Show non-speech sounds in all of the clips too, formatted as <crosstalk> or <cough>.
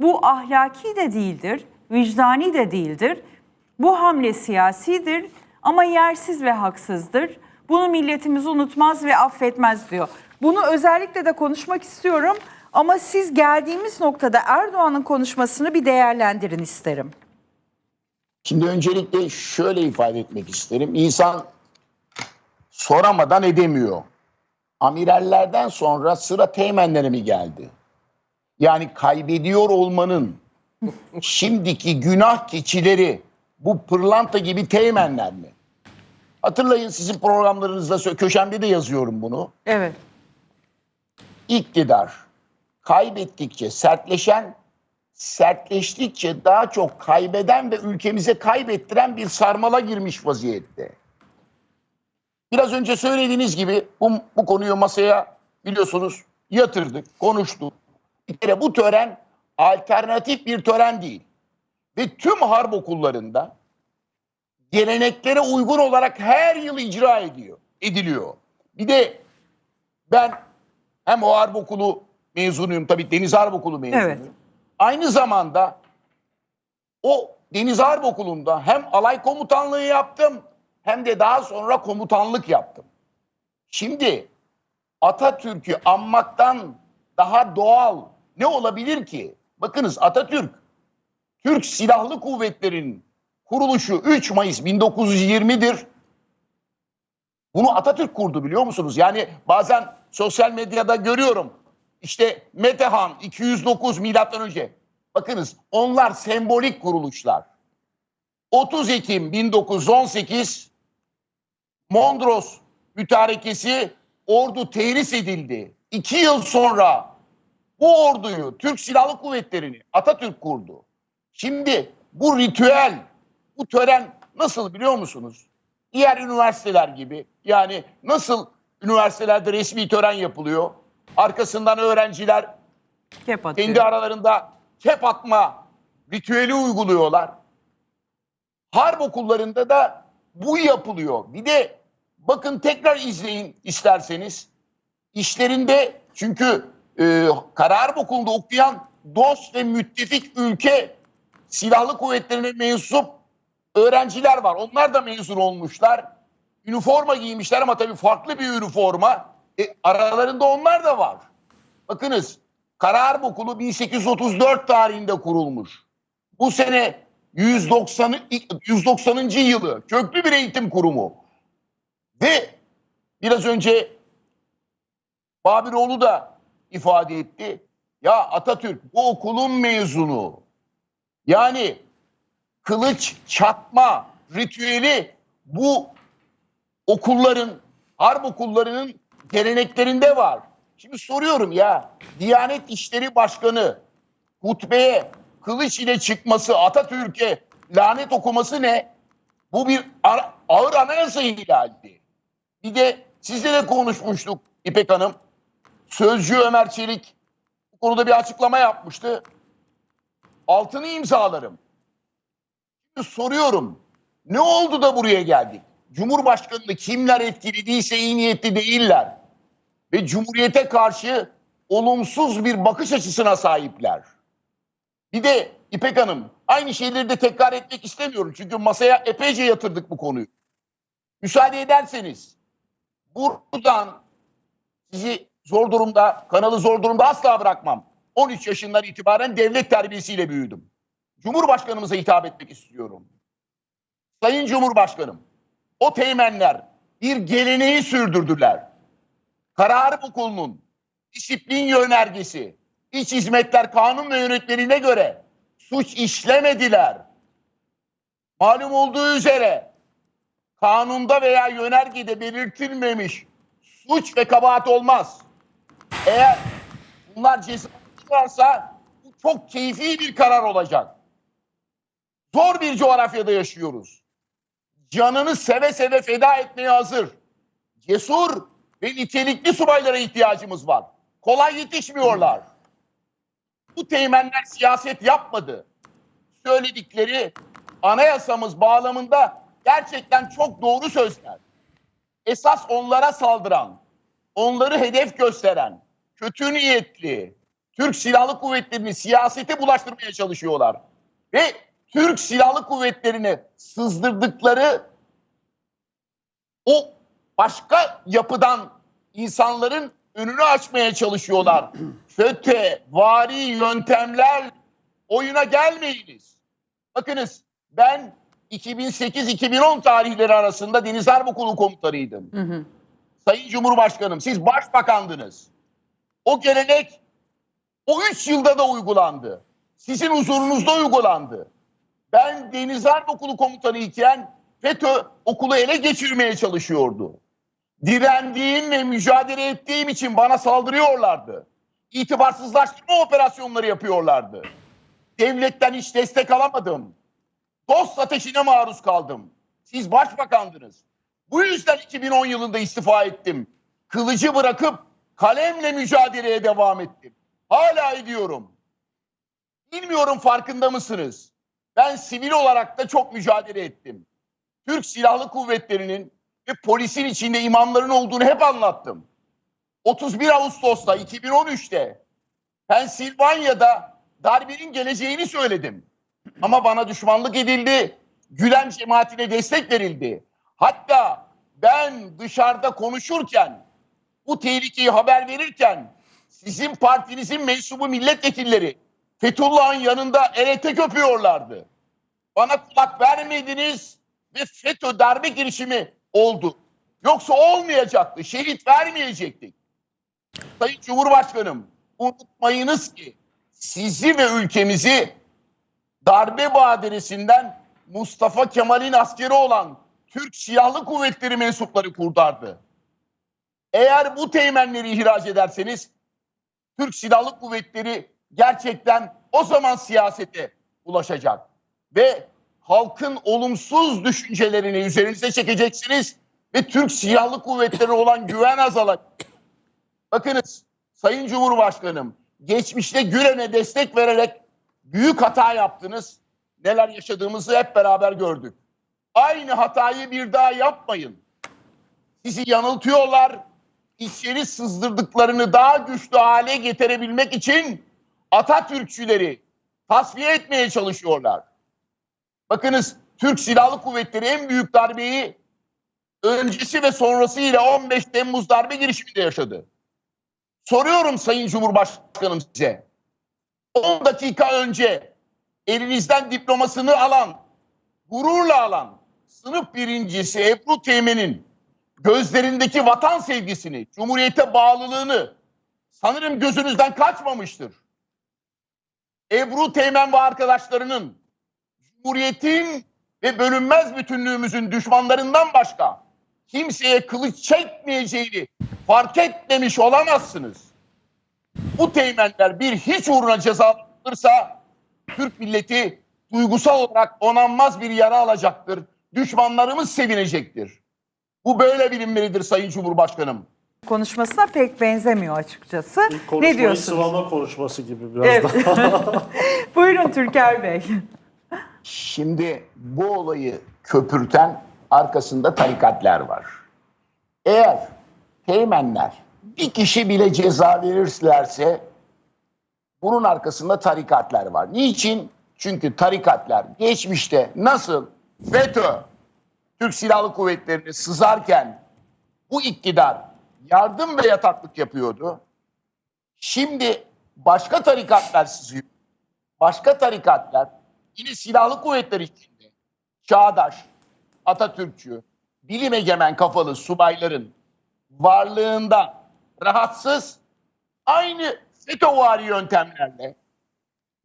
Bu ahlaki de değildir, vicdani de değildir. Bu hamle siyasidir ama yersiz ve haksızdır. Bunu milletimiz unutmaz ve affetmez diyor. Bunu özellikle de konuşmak istiyorum ama siz geldiğimiz noktada Erdoğan'ın konuşmasını bir değerlendirin isterim. Şimdi öncelikle şöyle ifade etmek isterim. İnsan soramadan edemiyor. Amirallerden sonra sıra teğmenlere mi geldi? Yani kaybediyor olmanın şimdiki günah keçileri bu pırlanta gibi teğmenler mi? Hatırlayın sizin programlarınızda köşemde de yazıyorum bunu. Evet. İktidar kaybettikçe sertleşen, sertleştikçe daha çok kaybeden ve ülkemize kaybettiren bir sarmala girmiş vaziyette. Biraz önce söylediğiniz gibi bu, bu konuyu masaya biliyorsunuz yatırdık, konuştuk. Bir kere bu tören alternatif bir tören değil. Ve tüm harp okullarında geleneklere uygun olarak her yıl icra ediyor, ediliyor. Bir de ben hem o harp okulu mezunuyum tabii Deniz Harp Okulu mezunuyum. Evet. Aynı zamanda o Deniz Harp Okulu'nda hem alay komutanlığı yaptım hem de daha sonra komutanlık yaptım. Şimdi Atatürk'ü anmaktan daha doğal ne olabilir ki? Bakınız Atatürk Türk Silahlı Kuvvetleri'nin kuruluşu 3 Mayıs 1920'dir. Bunu Atatürk kurdu biliyor musunuz? Yani bazen sosyal medyada görüyorum. İşte Metehan 209 milattan önce. Bakınız onlar sembolik kuruluşlar. 30 Ekim 1918 Mondros mütarekesi ordu tehris edildi. İki yıl sonra bu orduyu Türk Silahlı Kuvvetleri'ni Atatürk kurdu. Şimdi bu ritüel, bu tören nasıl biliyor musunuz? Diğer üniversiteler gibi yani nasıl üniversitelerde resmi tören yapılıyor? Arkasından öğrenciler Kep atıyor. kendi aralarında kep atma ritüeli uyguluyorlar. Harp okullarında da bu yapılıyor. Bir de bakın tekrar izleyin isterseniz. İşlerinde çünkü e, Kara Harp Okulu'nda okuyan dost ve müttefik ülke silahlı kuvvetlerine mensup öğrenciler var. Onlar da mezun olmuşlar. Üniforma giymişler ama tabii farklı bir üniforma. E, aralarında onlar da var. Bakınız Kara Harp Okulu 1834 tarihinde kurulmuş. Bu sene 190 190. yılı köklü bir eğitim kurumu. Ve biraz önce Babiroğlu da ifade etti. Ya Atatürk bu okulun mezunu. Yani kılıç çatma ritüeli bu okulların, harp okullarının geleneklerinde var. Şimdi soruyorum ya, Diyanet İşleri Başkanı hutbeye kılıç ile çıkması, Atatürk'e lanet okuması ne? Bu bir ağır anayasa ihlali. Bir de sizle de konuşmuştuk İpek Hanım. Sözcü Ömer Çelik bu konuda bir açıklama yapmıştı. Altını imzalarım. Şimdi soruyorum. Ne oldu da buraya geldik? Cumhurbaşkanını kimler etkilediyse iyi niyetli değiller. Ve Cumhuriyete karşı olumsuz bir bakış açısına sahipler. Bir de İpek Hanım aynı şeyleri de tekrar etmek istemiyorum. Çünkü masaya epeyce yatırdık bu konuyu. Müsaade ederseniz buradan sizi zor durumda, kanalı zor durumda asla bırakmam. 13 yaşından itibaren devlet terbiyesiyle büyüdüm. Cumhurbaşkanımıza hitap etmek istiyorum. Sayın Cumhurbaşkanım, o teğmenler bir geleneği sürdürdüler. Kararı Okulu'nun disiplin yönergesi, iç hizmetler kanun ve yönetmenine göre suç işlemediler. Malum olduğu üzere kanunda veya yönergede belirtilmemiş suç ve kabahat olmaz. Eğer bunlar ceza varsa bu çok keyfi bir karar olacak. Zor bir coğrafyada yaşıyoruz. Canını seve seve feda etmeye hazır. Cesur ve nitelikli subaylara ihtiyacımız var. Kolay yetişmiyorlar. Bu teğmenler siyaset yapmadı. Söyledikleri anayasamız bağlamında gerçekten çok doğru sözler. Esas onlara saldıran, onları hedef gösteren, kötü niyetli, Türk Silahlı Kuvvetleri'ni siyasete bulaştırmaya çalışıyorlar. Ve Türk Silahlı Kuvvetleri'ni sızdırdıkları o başka yapıdan insanların önünü açmaya çalışıyorlar. <clears throat> FETÖ, vari yöntemler oyuna gelmeyiniz. Bakınız ben 2008-2010 tarihleri arasında Deniz Harp Okulu komutanıydım. Sayın Cumhurbaşkanım siz başbakandınız. O gelenek o üç yılda da uygulandı. Sizin huzurunuzda uygulandı. Ben Deniz Harp Okulu komutanı iken FETÖ okulu ele geçirmeye çalışıyordu. Direndiğim ve mücadele ettiğim için bana saldırıyorlardı. İtibarsızlaştırma operasyonları yapıyorlardı. Devletten hiç destek alamadım. Dost ateşine maruz kaldım. Siz başbakandınız. Bu yüzden 2010 yılında istifa ettim. Kılıcı bırakıp kalemle mücadeleye devam ettim. Hala ediyorum. Bilmiyorum farkında mısınız? Ben sivil olarak da çok mücadele ettim. Türk Silahlı Kuvvetleri'nin ve polisin içinde imamların olduğunu hep anlattım. 31 Ağustos'ta 2013'te Pensilvanya'da darbenin geleceğini söyledim. Ama bana düşmanlık edildi. Gülen cemaatine destek verildi. Hatta ben dışarıda konuşurken bu tehlikeyi haber verirken sizin partinizin mensubu milletvekilleri Fethullah'ın yanında el ete köpüyorlardı. Bana kulak vermediniz ve FETÖ darbe girişimi oldu. Yoksa olmayacaktı. Şehit vermeyecektik. Sayın Cumhurbaşkanım unutmayınız ki sizi ve ülkemizi darbe badiresinden Mustafa Kemal'in askeri olan Türk Silahlı Kuvvetleri mensupları kurtardı. Eğer bu teğmenleri ihraç ederseniz Türk Silahlı Kuvvetleri gerçekten o zaman siyasete ulaşacak. Ve halkın olumsuz düşüncelerini üzerinize çekeceksiniz ve Türk Silahlı Kuvvetleri olan güven azalacak. Bakınız Sayın Cumhurbaşkanım geçmişte Gülen'e destek vererek büyük hata yaptınız. Neler yaşadığımızı hep beraber gördük. Aynı hatayı bir daha yapmayın. Sizi yanıltıyorlar. İçeri sızdırdıklarını daha güçlü hale getirebilmek için Atatürkçüleri tasfiye etmeye çalışıyorlar. Bakınız Türk Silahlı Kuvvetleri en büyük darbeyi öncesi ve sonrası ile 15 Temmuz darbe girişiminde yaşadı. Soruyorum Sayın Cumhurbaşkanım size. 10 dakika önce elinizden diplomasını alan, gururla alan sınıf birincisi Ebru Teğmen'in gözlerindeki vatan sevgisini, cumhuriyete bağlılığını sanırım gözünüzden kaçmamıştır. Ebru Teğmen ve arkadaşlarının cumhuriyetin ve bölünmez bütünlüğümüzün düşmanlarından başka kimseye kılıç çekmeyeceğini fark etmemiş olamazsınız. Bu teğmenler bir hiç uğruna cezalandırılırsa Türk milleti duygusal olarak onanmaz bir yara alacaktır. Düşmanlarımız sevinecektir. Bu böyle bilinmelidir Sayın Cumhurbaşkanım. Konuşmasına pek benzemiyor açıkçası. Ne Konuşmayı diyorsunuz? sıvama konuşması gibi biraz Evet. daha. <laughs> Buyurun Türker Bey. Şimdi bu olayı köpürten arkasında tarikatlar var. Eğer teğmenler bir kişi bile ceza verirlerse bunun arkasında tarikatlar var. Niçin? Çünkü tarikatlar geçmişte nasıl FETÖ Türk Silahlı Kuvvetleri'ni sızarken bu iktidar yardım ve yataklık yapıyordu. Şimdi başka tarikatlar sızıyor başka tarikatlar yine silahlı kuvvetler içinde çağdaş, Atatürkçü, bilim egemen kafalı subayların varlığında rahatsız aynı FETÖ'vari yöntemlerle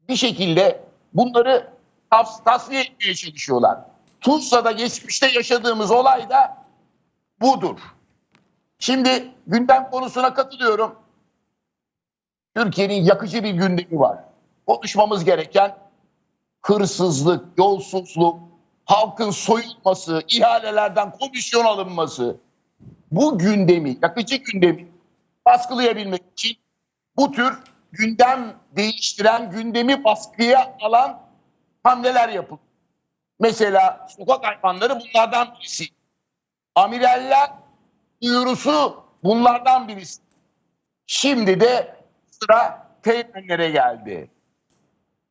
bir şekilde bunları tas tasfiye etmeye çalışıyorlar. Tuzla'da geçmişte yaşadığımız olay da budur. Şimdi gündem konusuna katılıyorum. Türkiye'nin yakıcı bir gündemi var. Konuşmamız gereken hırsızlık, yolsuzluk, halkın soyulması, ihalelerden komisyon alınması. Bu gündemi, yakıcı gündemi baskılayabilmek için bu tür gündem değiştiren, gündemi baskıya alan hamleler yapıldı. Mesela sokak hayvanları bunlardan birisi. Amiraller duyurusu bunlardan birisi. Şimdi de sıra teğmenlere geldi.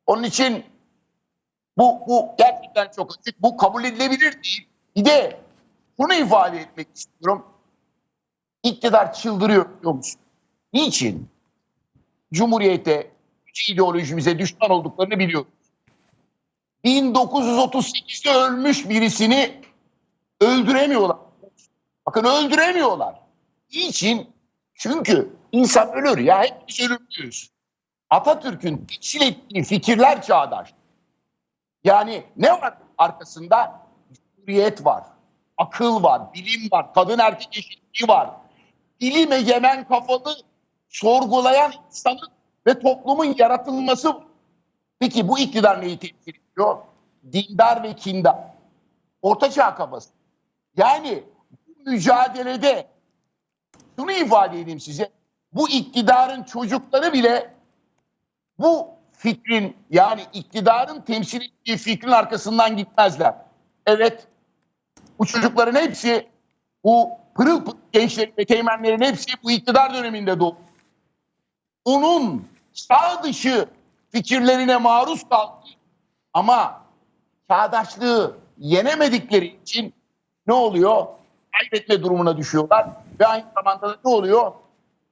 Onun için bu, bu gerçekten çok açık. Bu kabul edilebilir değil. Bir de şunu ifade etmek istiyorum. İktidar çıldırıyor biliyor musun? Niçin? Cumhuriyete, ideolojimize düşman olduklarını biliyoruz. 1938'de ölmüş birisini öldüremiyorlar. Bakın öldüremiyorlar. Niçin? Çünkü insan ölür ya hepimiz ölümlüyüz. Atatürk'ün temsil ettiği fikirler çağdaş. Yani ne var arkasında? Cumhuriyet var, akıl var, bilim var, kadın erkek eşitliği var. Bilim egemen kafalı, sorgulayan insanın ve toplumun yaratılması. Peki bu iktidar neyi temsil ediyor? Dindar ve kindar. Ortaçağ kafası. Yani bu mücadelede şunu ifade edeyim size. Bu iktidarın çocukları bile bu fikrin yani iktidarın temsil ettiği fikrin arkasından gitmezler. Evet bu çocukların hepsi bu pırıl pırıl gençlerin ve teğmenlerin hepsi bu iktidar döneminde doğdu. Onun sağ dışı fikirlerine maruz kaldı ama çağdaşlığı yenemedikleri için ne oluyor? Kaybetme durumuna düşüyorlar ve aynı zamanda da ne oluyor?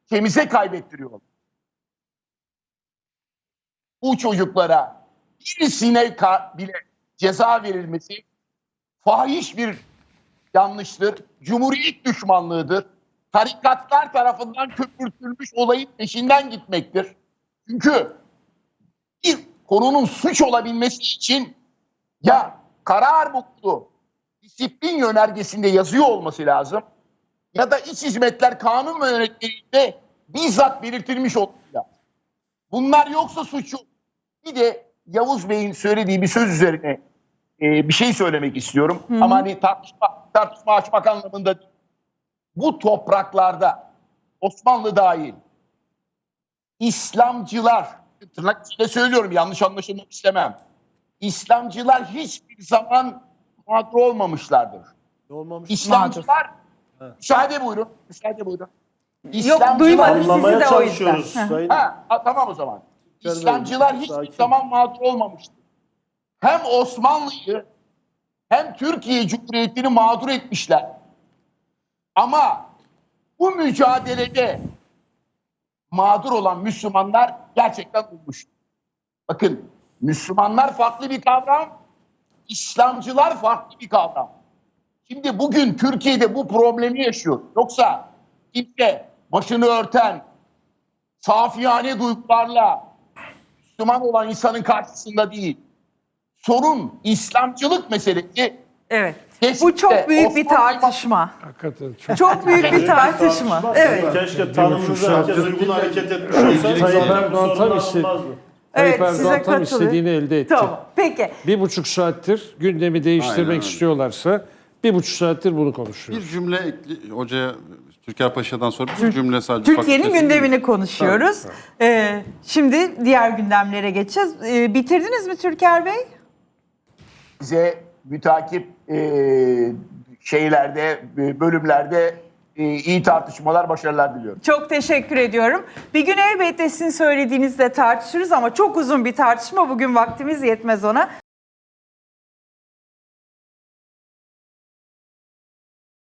Temize kaybettiriyorlar. Bu çocuklara birisine ka- bile ceza verilmesi fahiş bir yanlıştır. Cumhuriyet düşmanlığıdır. Tarikatlar tarafından köpürtülmüş olayın peşinden gitmektir. Çünkü bir konunun suç olabilmesi için ya karar mutlu disiplin yönergesinde yazıyor olması lazım ya da iç hizmetler kanun ve yönetmeliğinde bizzat belirtilmiş olması lazım. Bunlar yoksa suçu. Bir de Yavuz Bey'in söylediği bir söz üzerine e, bir şey söylemek istiyorum. Ama hani tartışma, tartışma açmak anlamında değil. Bu topraklarda Osmanlı dahil İslamcılar tırnak içinde söylüyorum yanlış anlaşılmak istemem. İslamcılar hiçbir zaman mağdur olmamışlardır. Olmamış? İslamcılar müsaade buyurun. Müsaade buyurun. Yok duymadık sizi de o yüzden. Ha, ha, tamam o zaman. İslamcılar hiçbir Sakin. zaman mağdur olmamıştır. Hem Osmanlı'yı hem Türkiye Cumhuriyeti'ni mağdur etmişler. Ama bu mücadelede mağdur olan Müslümanlar gerçekten olmuş. Bakın Müslümanlar farklı bir kavram, İslamcılar farklı bir kavram. Şimdi bugün Türkiye'de bu problemi yaşıyor. Yoksa kimse başını örten, safiyane duygularla Müslüman olan insanın karşısında değil. Sorun İslamcılık meselesi. Evet. Kesinlikle Bu çok büyük bir Osmanlı- tartışma. Hakikaten çok. Çok büyük bir tartışma. Evet. Keşke tanrımıza herkes uygun hareket etmiş olsa. Tayyip Erdoğan tam sorun istedi. olmazdı. Tayyip Evet, size Erdoğan tam katılıyorum. istediğini elde etti. Tamam. Peki. Bir buçuk saattir gündemi değiştirmek Aynen öyle. istiyorlarsa bir buçuk saattir bunu konuşuyoruz. Bir cümle ekli, hocaya Türker Paşa'dan sonra bir cümle sadece. Türkiye'nin fakültesi- gündemini konuşuyoruz. Ee, şimdi diğer gündemlere geçeceğiz. Ee, bitirdiniz mi Türker Bey? Size mütakip e, şeylerde, e, bölümlerde e, iyi tartışmalar, başarılar diliyorum. Çok teşekkür ediyorum. Bir gün elbette sizin söylediğinizde tartışırız ama çok uzun bir tartışma. Bugün vaktimiz yetmez ona.